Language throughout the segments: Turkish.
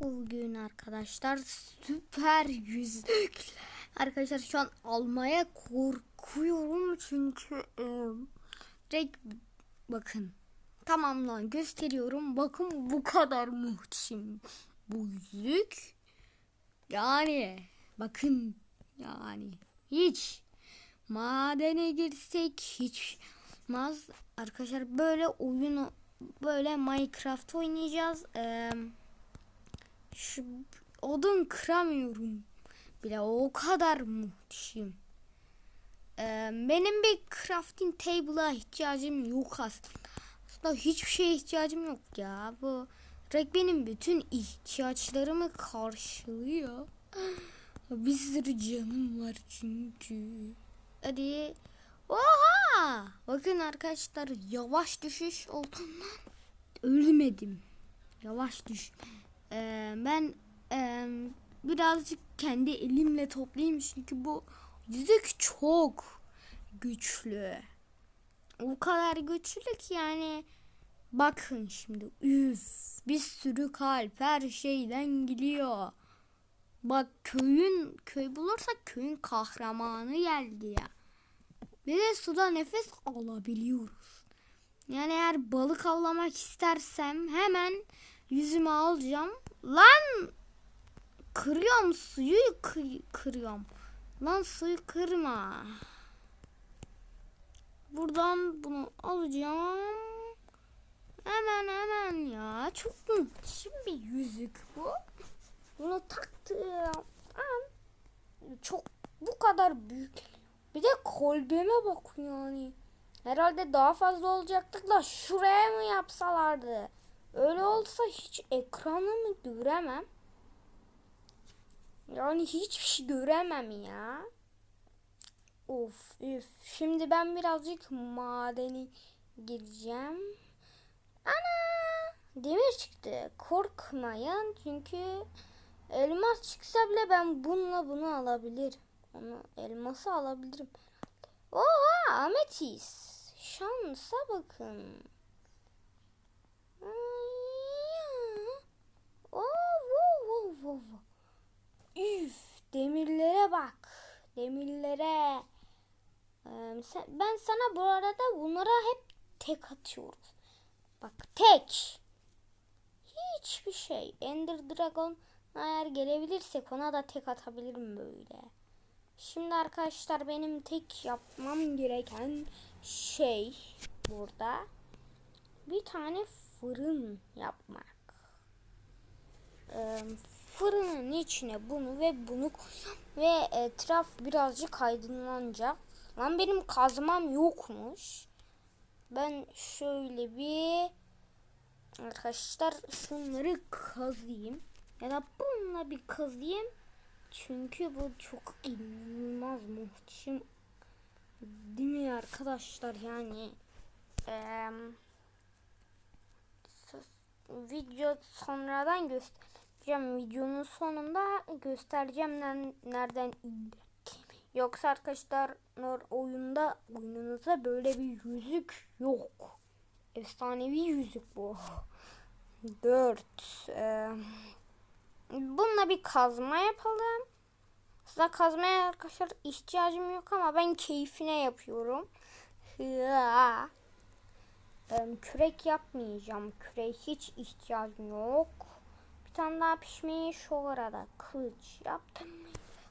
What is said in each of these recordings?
Bugün arkadaşlar süper yüzük. Arkadaşlar şu an almaya korkuyorum çünkü direkt bakın tamam lan gösteriyorum. Bakın bu kadar muhteşem bu yüzük. Yani bakın yani hiç madene girsek hiç maz arkadaşlar böyle oyunu böyle Minecraft oynayacağız. Eee şu odun kıramıyorum bile o kadar muhteşem. Ee, benim bir crafting table'a ihtiyacım yok aslında. Aslında hiçbir şeye ihtiyacım yok ya. Bu direkt benim bütün ihtiyaçlarımı karşılıyor. Bir sürü canım var çünkü. Hadi. Oha! Bakın arkadaşlar yavaş düşüş olduğundan ölmedim. Yavaş düş. Ee, ben e, birazcık kendi elimle toplayayım çünkü bu yüzük çok güçlü. O kadar güçlü ki yani bakın şimdi üf bir sürü kalp her şeyden geliyor. Bak köyün köy bulursak köyün kahramanı geldi ya. Bir de suda nefes alabiliyoruz. Yani eğer balık avlamak istersem hemen yüzüme alacağım. Lan kırıyorum suyu kı- kırıyorum. Lan suyu kırma. Buradan bunu alacağım. Hemen hemen ya. Çok muhteşem bir yüzük bu. Bunu taktım. Çok bu kadar büyük. Bir de kolbeme bak yani. Herhalde daha fazla olacaktık da şuraya mı yapsalardı? Öyle olsa hiç ekranımı göremem. Yani hiçbir şey göremem ya. Of üf. Şimdi ben birazcık madeni gireceğim. Ana! Demir çıktı. Korkmayın çünkü elmas çıksa bile ben bununla bunu alabilirim. Onu elması alabilirim. Oha ametis. Şansa bakın. Oh, wow, wow. Üf, demirlere bak. Demirlere. Ben sana bu arada bunlara hep tek atıyoruz. Bak tek. Hiçbir şey. Ender Dragon eğer gelebilirsek ona da tek atabilirim böyle. Şimdi arkadaşlar benim tek yapmam gereken şey burada bir tane fırın yapmak. Ee, fırının içine bunu ve bunu ve etraf birazcık aydınlanacak. Lan benim kazmam yokmuş. Ben şöyle bir arkadaşlar şunları kazıyım ya da bununla bir kazıyım. Çünkü bu çok inanılmaz muhteşem değil mi arkadaşlar yani eee video sonradan göstereceğim. Videonun sonunda göstereceğim nereden Yoksa arkadaşlar oyunda oyununuzda böyle bir yüzük yok. Efsanevi yüzük bu. Dört. Ee, bununla bir kazma yapalım. Size kazmaya arkadaşlar ihtiyacım yok ama ben keyfine yapıyorum. Hıa. Kürek yapmayacağım. Kürek hiç ihtiyacım yok. Tane daha pişmeyi şu arada kılıç yaptım.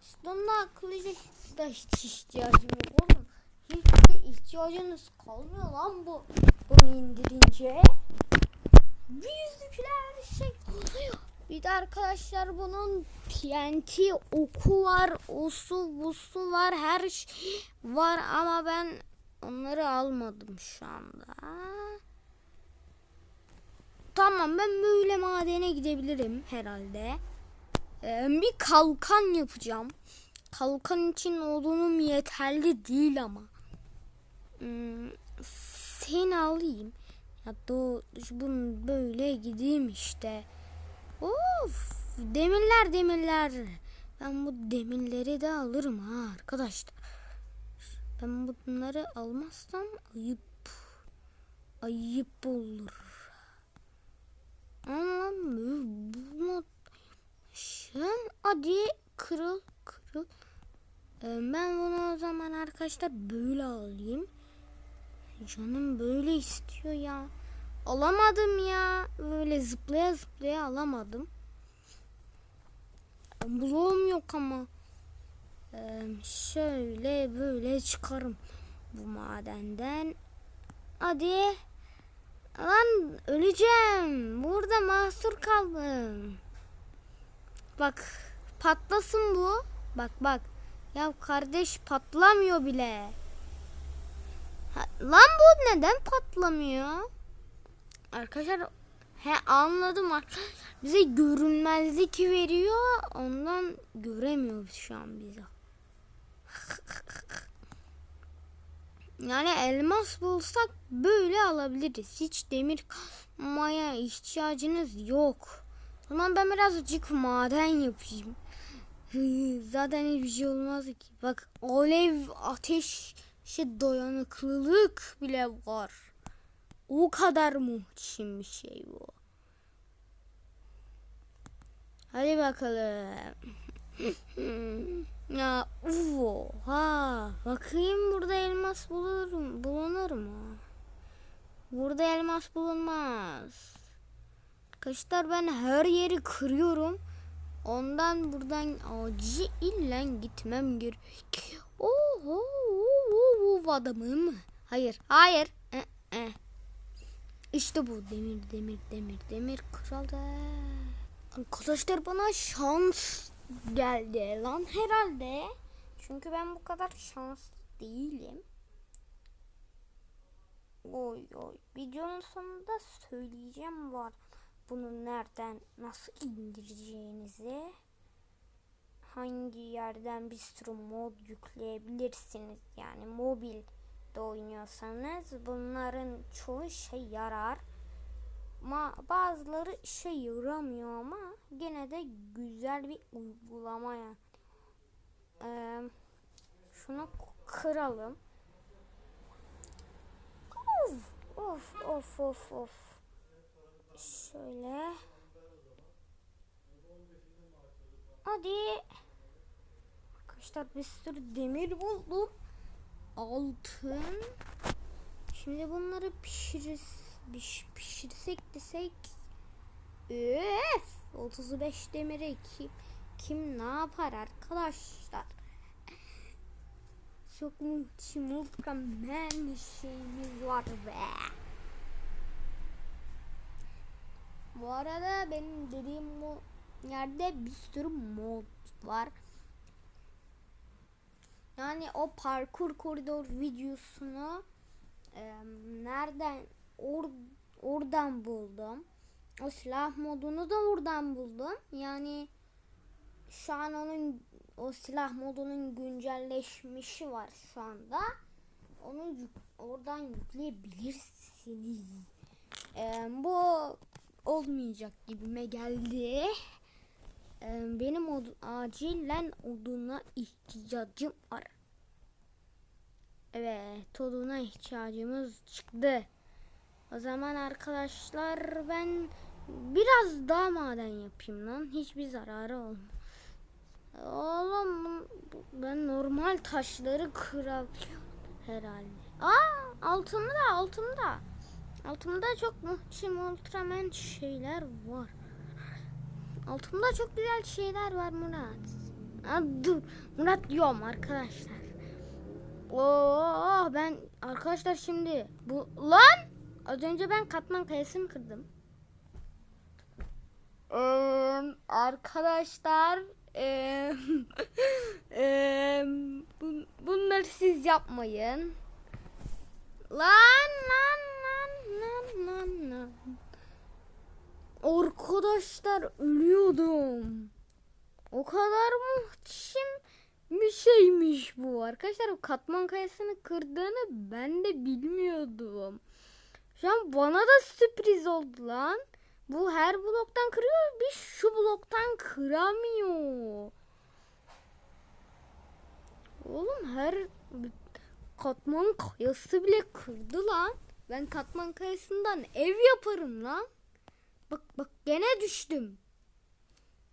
Aslında kılıca da hiç ihtiyacım yok oğlum. Hiç de ihtiyacınız kalmıyor lan bu. Bunu indirince. Yüzükler şey oluyor. Bir de arkadaşlar bunun TNT oku var, osu, busu var, her şey var ama ben onları almadım şu anda. Tamam ben böyle madene gidebilirim herhalde. Ee, bir kalkan yapacağım. Kalkan için odunum yeterli değil ama. Hmm, seni alayım. Ya da bunu böyle gideyim işte. Of demirler demirler. Ben bu demirleri de alırım ha arkadaşlar. Ben bunları almazsam ayıp. Ayıp olur. Mod Hadi kırıl kırıl. Ee, ben bunu o zaman arkadaşlar böyle alayım. Canım böyle istiyor ya. Alamadım ya. Böyle zıplaya zıplaya alamadım. Bloğum yok ama. Ee, şöyle böyle çıkarım bu madenden. Hadi. Lan öleceğim. Burada mahsur kaldım. Bak patlasın bu. Bak bak. Ya kardeş patlamıyor bile. Ha, lan bu neden patlamıyor? Arkadaşlar he anladım arkadaşlar. Bize görünmezlik veriyor. Ondan göremiyoruz şu an bizi. Yani elmas bulsak böyle alabiliriz. Hiç demir maya ihtiyacınız yok. O zaman ben birazcık maden yapayım. Zaten hiçbir şey olmaz ki. Bak alev ateşe dayanıklılık bile var. O kadar muhteşem bir şey bu. Hadi bakalım. Ya uvo ha bakayım burada elmas bulur mu? bulunur mu? Burada elmas bulunmaz. Arkadaşlar ben her yeri kırıyorum. Ondan buradan acilen gitmem gerek. Oho, oho, adamım. Hayır, hayır. Eh, eh. İşte bu demir, demir, demir, demir kırıldı. Arkadaşlar bana şans geldi lan herhalde. Çünkü ben bu kadar şanslı değilim. Oy oy. Videonun sonunda söyleyeceğim var. Bunu nereden nasıl indireceğinizi. Hangi yerden bir sürü mod yükleyebilirsiniz. Yani mobil de oynuyorsanız bunların çoğu şey yarar. Ama bazıları işe yaramıyor ama gene de güzel bir uygulama yani. Ee, şunu kıralım. Of of of of of. Şöyle. Hadi. Arkadaşlar bir sürü demir buldum. Altın. Şimdi bunları pişiriz, piş, pişirsek desek. Öf! 35 demire kim, kim ne yapar arkadaşlar? Çok mükemmel bir şeyimiz var be. Bu arada benim dediğim bu yerde bir sürü mod var. Yani o parkur koridor videosunu e, nereden or, oradan buldum. O silah modunu da oradan buldum. Yani şu an onun o silah modunun güncelleşmişi var şu anda. Onu yük, oradan yükleyebilirsiniz. E, bu olmayacak gibime geldi. Ee, benim od acilen oduna ihtiyacım var. Evet, oduna ihtiyacımız çıktı. O zaman arkadaşlar ben biraz daha maden yapayım lan. Hiçbir zararı olmaz. Oğlum ben normal taşları kırabiliyorum herhalde. Aa altımda altımda. Altımda çok muhteşem ultraman şeyler var. Altımda çok güzel şeyler var Murat. Aa, dur Murat diyorum arkadaşlar. Oo ben arkadaşlar şimdi bu lan az önce ben katman kayasını kırdım. Ee, arkadaşlar ee, ee, bun, bunları siz yapmayın. Lan lan lan lan lan lan. Arkadaşlar ölüyordum. O kadar muhteşem bir şeymiş bu. Arkadaşlar katman kayasını kırdığını ben de bilmiyordum. Şu an bana da sürpriz oldu lan. Bu her bloktan kırıyor. Bir şu bloktan kıramıyor. Oğlum her katman kayası bile kırdı lan. Ben katman kayasından ev yaparım lan. Bak bak gene düştüm.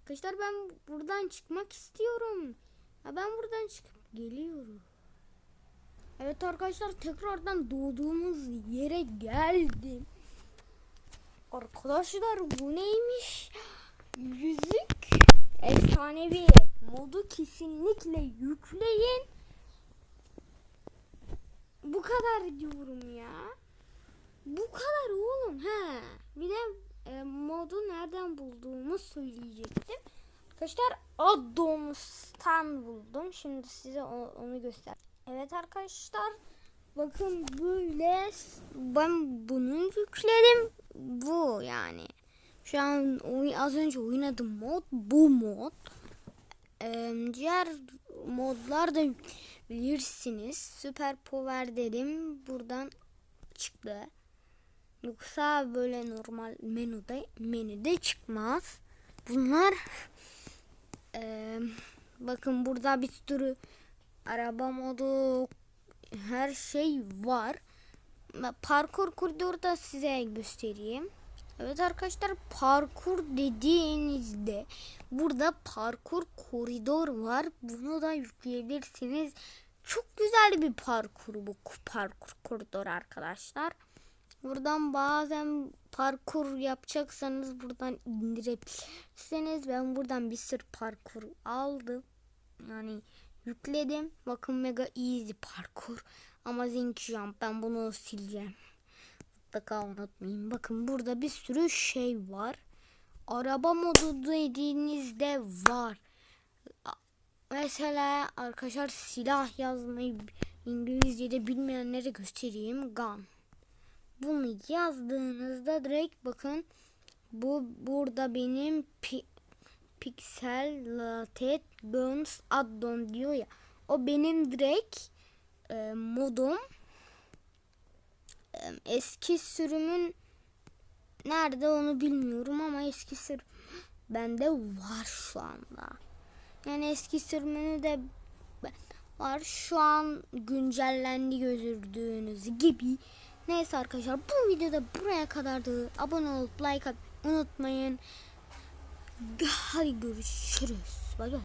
Arkadaşlar ben buradan çıkmak istiyorum. Ya ben buradan çıkıp geliyorum. Evet arkadaşlar tekrardan doğduğumuz yere geldim. Arkadaşlar bu neymiş? Yüzük efsanevi modu kesinlikle yükleyin. Bu kadar diyorum ya. Bu kadar oğlum he. Bir de e, modu nereden bulduğumu söyleyecektim. Arkadaşlar Addons'tan buldum. Şimdi size onu göster. Evet arkadaşlar. Bakın böyle ben bunu yükledim. Bu yani. Şu an az önce oynadığım mod bu mod. Ee, diğer modlar da yükleyebilirsiniz. Süper Power dedim. Buradan çıktı. Yoksa böyle normal menüde menüde çıkmaz. Bunlar eee, bakın burada bir sürü araba modu her şey var. Parkur koridoru da size göstereyim. Evet arkadaşlar parkur dediğinizde burada parkur koridor var. Bunu da yükleyebilirsiniz. Çok güzel bir parkur bu parkur koridor arkadaşlar. Buradan bazen parkur yapacaksanız buradan indirebilirsiniz. Ben buradan bir sürü parkur aldım. Yani yükledim. Bakın mega easy parkur. Amazing jump. Ben bunu sileceğim. Mutlaka unutmayın. Bakın burada bir sürü şey var. Araba modu dediğinizde var. Mesela arkadaşlar silah yazmayı İngilizce'de bilmeyenlere göstereyim. Gun. Bunu yazdığınızda direkt bakın bu burada benim pi, Pixel Latte Guns addon diyor ya. O benim direkt e, modum. E, eski sürümün nerede onu bilmiyorum ama eski sürüm bende var şu anda. Yani eski sürümünü de var. Şu an güncellendi gördüğünüz gibi. Neyse arkadaşlar bu videoda buraya kadardı. Abone olup like atmayı unutmayın. Hadi görüşürüz. Bay bay.